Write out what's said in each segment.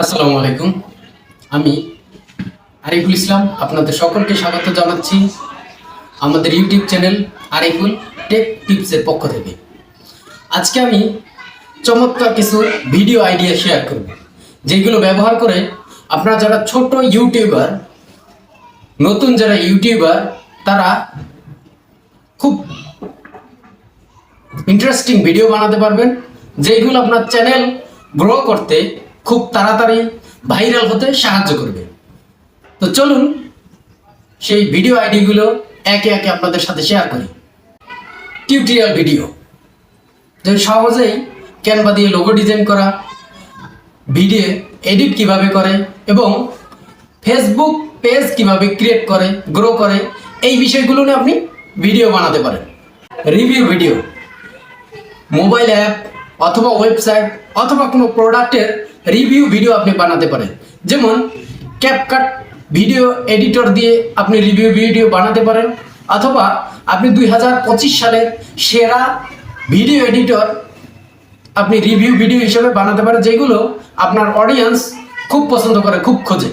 আসসালামু আলাইকুম। আমি আরিফুল ইসলাম, আপনাদের সকলকে স্বাগত জানাচ্ছি আমাদের ইউটিউব চ্যানেল আরিফুল টেক টিপসের পক্ষ থেকে। আজকে আমি চমৎকার কিছু ভিডিও আইডিয়া শেয়ার করব, যেগুলো ব্যবহার করে আপনারা যারা ছোট ইউটিউবার, নতুন যারা ইউটিউবার, তারা খুব ইন্টারেস্টিং ভিডিও বানাতে পারবেন যেগুলো আপনার চ্যানেল গ্রো করতে খুব তাড়াতাড়ি ভাইরাল হতে সাহায্য করবে। তো চলুন সেই ভিডিও আইডিগুলো একে একে আপনাদের সাথে শেয়ার করি। টিউটোরিয়াল ভিডিও যে সহজেই ক্যানভা দিয়ে লোগো ডিজাইন করা ভিডিও এডিট কীভাবে করে এবং ফেসবুক পেজ কীভাবে ক্রিয়েট করে গ্রো করে, এই বিষয়গুলো নিয়ে আপনি ভিডিও বানাতে পারেন। রিভিউ ভিডিও মোবাইল অ্যাপ অথবা ওয়েবসাইট অথবা কোনো প্রোডাক্টের রিভিউ ভিডিও আপনি বানাতে পারেন। যেমন ক্যাপকাট ভিডিও এডিটর দিয়ে আপনি রিভিউ ভিডিও বানাতে পারেন, অথবা আপনি দুই হাজার পঁচিশ সালের সেরা ভিডিও এডিটর আপনি রিভিউ ভিডিও হিসেবে বানাতে পারেন, যেগুলো আপনার অডিয়েন্স খুব পছন্দ করে, খুব খোঁজে।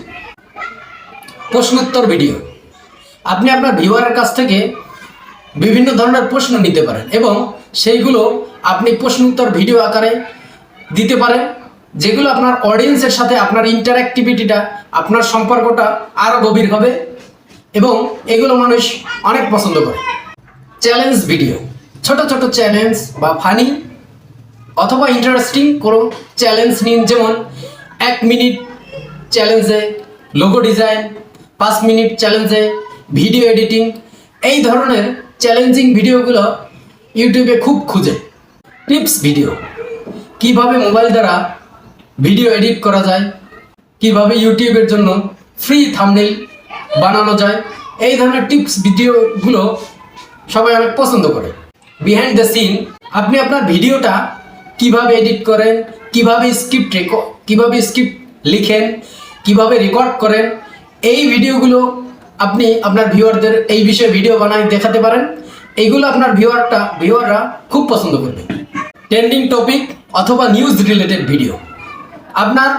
প্রশ্নোত্তর ভিডিও আপনি আপনার ভিউয়ারের কাছ থেকে বিভিন্ন ধরনের প্রশ্ন নিতে পারেন এবং সেইগুলো আপনি প্রশ্ন উত্তর ভিডিও আকারে দিতে পারেন। যেগুলো আপনার অডিয়েন্সের সাথে আপনার ইন্টারঅ্যাক্টিভিটিটা আপনার সম্পর্কটা আরও গভীর হবে এবং এগুলো মানুষ অনেক পছন্দ করে। চ্যালেঞ্জ ভিডিও ছোট ছোট চ্যালেঞ্জ বা ফানি অথবা ইন্টারেস্টিং কোনো চ্যালেঞ্জ নিন, যেমন এক মিনিট চ্যালেঞ্জে লোগো ডিজাইন পাঁচ মিনিট চ্যালেঞ্জে ভিডিও এডিটিং এই ধরনের চ্যালেঞ্জিং ভিডিওগুলো ইউটিউবে খুব খুঁজে। টিপস ভিডিও কীভাবে মোবাইল দ্বারা ভিডিও এডিট করা যায়, কীভাবে ইউটিউবের জন্য ফ্রি থামনেল বানানো যায়, এই ধরনের টিপস ভিডিওগুলো সবাই অনেক পছন্দ করে। বিহাইন্ড দ্য সিন আপনি আপনার ভিডিওটা কীভাবে এডিট করেন, কীভাবে স্ক্রিপ্ট রেকর্ড কীভাবে স্ক্রিপ্ট লিখেন, কীভাবে রেকর্ড করেন, এই ভিডিওগুলো আপনি আপনার ভিউয়ারদের এই বিষয়ে ভিডিও বানাই দেখাতে পারেন। এইগুলো আপনার ভিউয়ারটা ভিউয়াররা খুব পছন্দ করবে। ট্রেন্ডিং টপিক অথবা নিউজ রিলেটেড ভিডিও আপনার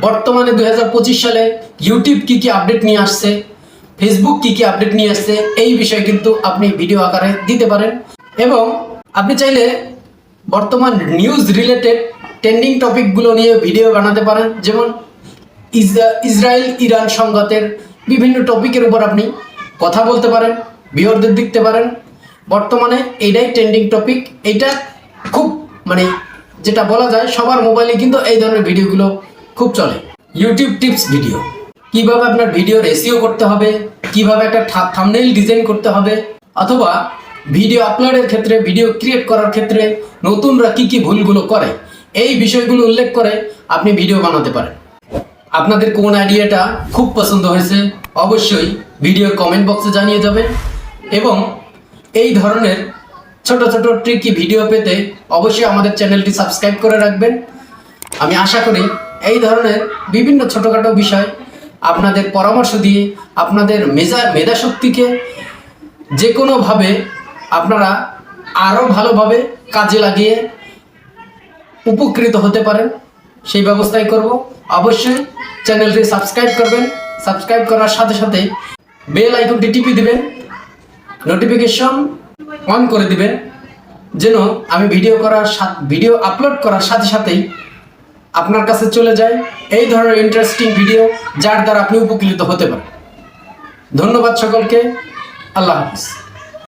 বর্তমানে দু হাজার পঁচিশ সালে ইউটিউব কি কি আপডেট নিয়ে আসছে ফেসবুক কি কি আপডেট নিয়ে আসছে, এই বিষয়ে কিন্তু আপনি ভিডিও আকারে দিতে পারেন। এবং আপনি চাইলে বর্তমান নিউজ রিলেটেড ট্রেন্ডিং টপিকগুলো নিয়ে ভিডিও বানাতে পারেন, যেমন ইসরা- ইসরায়েল, ইরান সংঘাতের বিভিন্ন টপিকের উপর আপনি কথা বলতে পারেন ভিওরদের দেখতে পারেন। বর্তমানে এইটাই ট্রেন্ডিং টপিক এইটা খুব মানে যেটা বলা যায় সবার মোবাইলে কিন্তু এই ধরনের ভিডিওগুলো খুব চলে। ইউটিউব টিপস ভিডিও কীভাবে আপনার ভিডিও রেসিও করতে হবে, কীভাবে একটা থামনেইল ডিজাইন করতে হবে, অথবা ভিডিও আপলোডের ক্ষেত্রে ভিডিও ক্রিয়েট করার ক্ষেত্রে নতুনরা কি কি ভুলগুলো করে, এই বিষয়গুলো উল্লেখ করে আপনি ভিডিও বানাতে পারেন। আপনাদের কোন আইডিয়াটা খুব পছন্দ হয়েছে, অবশ্যই ভিডিওর কমেন্ট বক্সে জানিয়ে যাবেন এবং এই ধরনের ছোট ছোট ট্রিকি ভিডিও পেতে অবশ্যই আমাদের চ্যানেলটি সাবস্ক্রাইব করে রাখবেন। আমি আশা করি এই ধরনের বিভিন্ন ছোটোখাটো বিষয় আপনাদের পরামর্শ দিয়ে, আপনাদের মেজা মেধাশক্তিকে যে কোনোভাবে আপনারা আরও ভালোভাবে কাজে লাগিয়ে উপকৃত হতে পারেন, সেই ব্যবস্থাই করব। অবশ্যই চ্যানেলটি সাবস্ক্রাইব করবেন। সাবস্ক্রাইব করার সাথে সাথে বেল আইকনটি টিপে দিবেন। নোটিফিকেশন অন করে দিবেন, যেন আমি ভিডিও করার ভিডিও আপলোড করার সাথে সাথেই আপনার কাছে চলে যায় এই ধরনের ইন্টারেস্টিং ভিডিও যার দ্বারা আপনি উপকৃত হতে পারেন। ধন্যবাদ সকলকে, আল্লাহ হাফিজ।